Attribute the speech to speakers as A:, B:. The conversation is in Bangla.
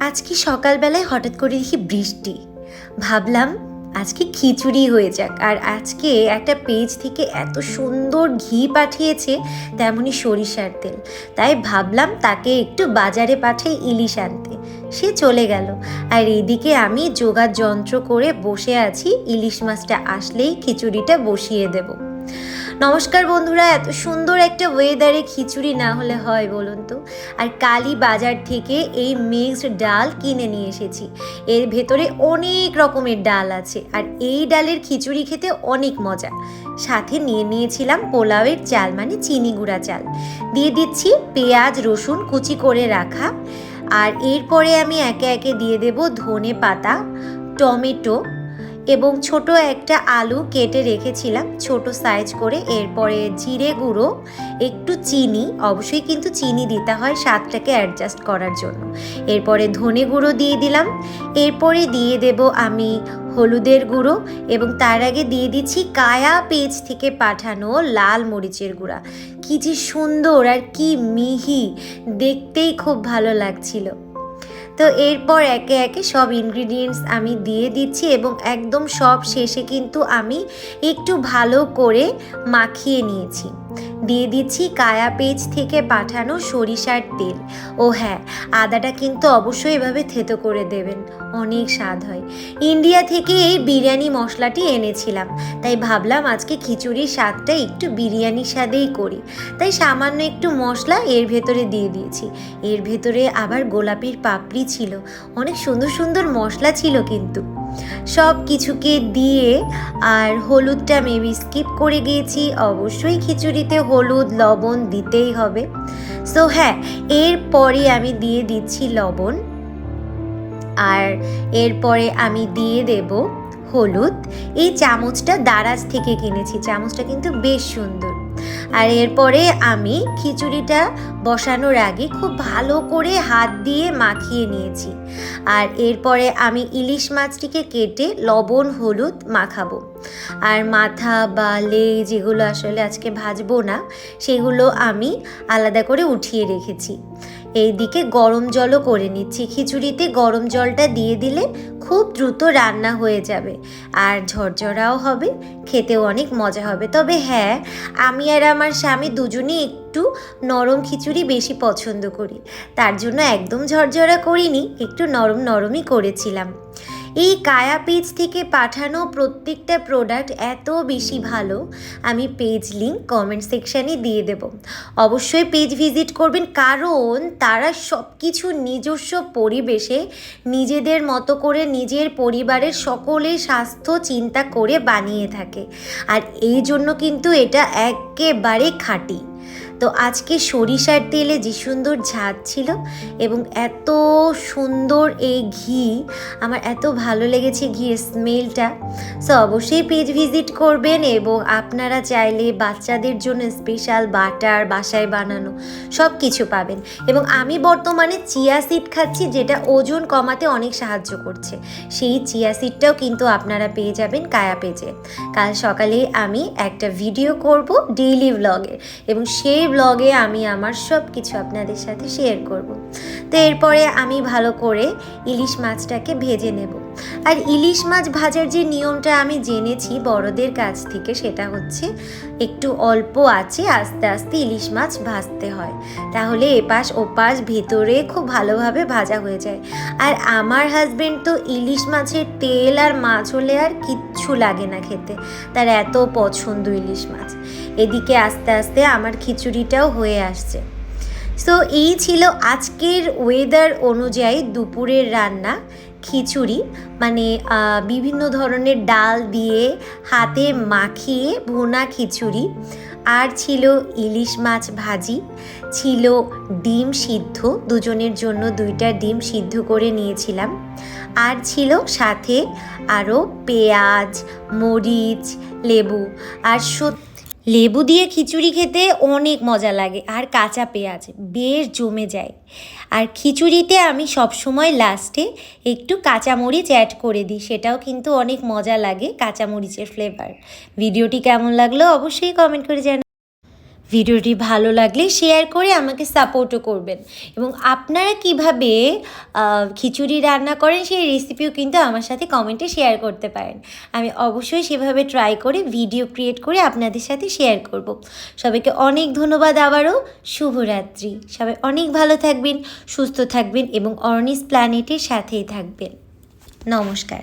A: আজকে সকালবেলায় হঠাৎ করে দেখি বৃষ্টি? ভাবলাম, আজকে খিচুড়ি হয়ে যাক। আর আজকে একটা পেজ থেকে এত সুন্দর ঘি পাঠিয়েছে তেমনই সরিষার তেল। তাই ভাবলাম তাকে একটু বাজারে পাঠাই ইলিশ আনতে। সে চলে গেল। আর এদিকে আমি যোগার যন্ত্র করে বসে আছি, ইলিশ মাছটা আসলেই খিচুড়িটা বসিয়ে দেবো। নমস্কার বন্ধুরা, এত সুন্দর একটা ওয়েদারে খিচুড়ি না হলে হয় বলুন তো। আর কালী বাজার থেকে এই মিক্সড ডাল কিনে নিয়ে এসেছি। এর ভেতরে অনেক রকমের ডাল আছে। আর এই ডালের খিচুড়ি খেতে অনেক মজা। সাথে নিয়ে নিয়েছিলাম পোলাওয়ের চাল মানে চিনি গুঁড়া চাল। দিয়ে দিচ্ছি পেঁয়াজ, রসুন কুচি করে রাখা। আর এরপরে আমি একে একে দিয়ে দেব ধনে পাতা, টমেটো এবং ছোট একটা আলু কেটে রেখেছিলাম, ছোট সাইজ করে। এরপরে জিরে গুঁড়ো, একটু চিনি, অবশ্যই কিন্তু চিনি দিতে হয় স্বাদটাকে অ্যাডজাস্ট করার জন্য। এরপরে ধনে গুঁড়ো দিয়ে দিলাম। এরপরে দিয়ে দেব আমি হলুদের গুঁড়ো এবং তার আগে দিয়ে দিচ্ছি কায়া পেজ থেকে পাঠানো লাল মরিচের গুঁড়া। কি যে সুন্দর আর কি মিহি! দেখতেই খুব ভালো লাগছিল। তো এরপর একে একে সব ইনগ্রিডিয়েন্টস আমি দিয়ে দিচ্ছি এবং একদম সব শেষে কিন্তু আমি একটু ভালো করে মাখিয়ে নিয়েছি। দিয়ে দিচ্ছি কায়া পেজ থেকে পাঠানো সরিষার তেল। ও হ্যাঁ আদাটা কিন্তু অবশ্যই এভাবে থেতো করে দেবেন। অনেক স্বাদ হয়। ইন্ডিয়া থেকে এই বিরিয়ানি মশলাটি এনেছিলাম। তাই ভাবলাম আজকে খিচুড়ির স্বাদটা একটু বিরিয়ানি স্বাদেই করি। তাই সামান্য একটু মশলা এর ভেতরে দিয়ে দিয়েছি। এর ভেতরে আবার গোলাপির পাপড়ি ছিল। অনেক সুন্দর সুন্দর মশলা ছিল কিন্তু। সব কিছুকে দিয়ে আর হলুদটা মেবি স্কিপ করে গিয়েছি। অবশ্যই খিচুড়িতে হলুদ, লবণ দিতেই হবে। সো হ্যাঁ এরপরে আমি দিয়ে দিচ্ছি লবণ। আর এরপরে আমি দিয়ে দেব হলুদ। এই চামচটা দারাজ থেকে কিনেছি। চামচটা কিন্তু বেশ সুন্দর। আর এরপরে আমি খিচুড়িটা বসানোর আগে খুব ভালো করে হাত দিয়ে মাখিয়ে নিয়েছি। আর এরপরে আমি ইলিশ মাছটিকে কেটে লবণ, হলুদ মাখাবো। আর মাথা বা লে যেগুলো আসলে আজকে ভাজবো না, সেগুলো আমি আলাদা করে উঠিয়ে রেখেছি। এইদিকে গরম জলও করে নিচ্ছি। খিচুড়িতে গরম জলটা দিয়ে দিলে খুব দ্রুত রান্না হয়ে যাবে। আর ঝরঝরাও হবে, খেতেও অনেক মজা হবে। তবে হ্যাঁ আমি আর আমার স্বামী দুজনেই একটু নরম খিচুড়ি বেশি পছন্দ করি। তার জন্য একদম ঝরঝরা করিনি, একটু নরম নরমই করেছিলাম। এই কায়া পেজ থেকে পাঠানো প্রত্যেকটা প্রোডাক্ট এত বেশি ভালো, আমি পেজ লিঙ্ক কমেন্ট সেকশানে দিয়ে দেব। অবশ্যই পেজ ভিজিট করবেন, কারণ তারা সব কিছু নিজস্ব পরিবেশে নিজেদের মতো করে নিজের পরিবারের সকলের স্বাস্থ্য চিন্তা করে বানিয়ে থাকে। আর এই জন্য কিন্তু এটা একেবারে খাঁটি। তো আজকে সরিষার তেলে যে সুন্দর ঝাঁজ ছিল এবং এত সুন্দর এই ঘি, আমার এত ভালো লেগেছে ঘিয়ের স্মেলটা। সো অবশ্যই পেজ ভিজিট করবেন এবং আপনারা চাইলে বাচ্চাদের জন্য স্পেশাল বাটার বাসায় বানানো সব কিছু পাবেন। এবং আমি বর্তমানে চিয়া সিড খাচ্ছি যেটা ওজন কমাতে অনেক সাহায্য করছে। সেই চিয়া সিডটাও কিন্তু আপনারা পেয়ে যাবেন কায়া পেজে। কাল সকালে আমি একটা ভিডিও করব ডেইলি ব্লগের এবং সেই ব্লগে আমি আমার সব কিছু আপনাদের সাথে শেয়ার করব। তো এরপরে আমি ভালো করে ইলিশ মাছটাকে ভেজে নেব। আর ইলিশ মাছ ভাজার যে নিয়মটা আমি জেনেছি বড়দের কাছ থেকে, সেটা হচ্ছে একটু অল্প আছে আস্তে আস্তে ইলিশ মাছ ভাজতে হয়। তাহলে এপাশ ওপাশ ভেতরে খুব ভালোভাবে ভাজা হয়ে যায়। আর আমার হাজবেন্ড তো ইলিশ মাছের তেল আর মাছ হলে আর কিচ্ছু লাগে না খেতে। তার এত পছন্দ ইলিশ মাছ। এদিকে আস্তে আস্তে আমার খিচুড়িটাও হয়ে আসছে। সো এই ছিল আজকের ওয়েদার অনুযায়ী দুপুরের রান্না। খিচুড়ি মানে বিভিন্ন ধরনের ডাল দিয়ে হাতে মাখিয়ে ভুনা খিচুড়ি। আর ছিল ইলিশ মাছ ভাজি, ছিল ডিম সিদ্ধ, দুজনের জন্য দুইটা ডিম সিদ্ধ করে নিয়েছিলাম। আর ছিল সাথে আরও পেঁয়াজ, মরিচ, লেবু। আর সত্যি লেবু দিয়ে খিচুড়ি খেতে অনেক মজা লাগে, আর কাঁচা পেঁয়াজ বেশ জমে যায়। আর খিচুড়িতে আমি সবসময় লাস্টে একটু কাঁচামরিচ অ্যাড করে দিই, সেটাও কিন্তু অনেক মজা লাগে কাঁচামরিচের ফ্লেভার ভিডিওটি কেমন লাগল অবশ্যই কমেন্ট করে জানান ভিডিওটি ভালো লাগলে শেয়ার করে আমাকে সাপোর্টও করবেন। এবং আপনারা কীভাবে খিচুড়ি রান্না করেন সেই রেসিপিও কিন্তু আমার সাথে কমেন্টে শেয়ার করতে পারেন। আমি অবশ্যই সেভাবে ট্রাই করে ভিডিও ক্রিয়েট করে আপনাদের সাথে শেয়ার করব। সবাইকে অনেক ধন্যবাদ আবারও। শুভরাত্রি। সবাই অনেক ভালো থাকবেন, সুস্থ থাকবেন এবং অর্নিস প্ল্যানেটের সাথেই থাকবেন। নমস্কার।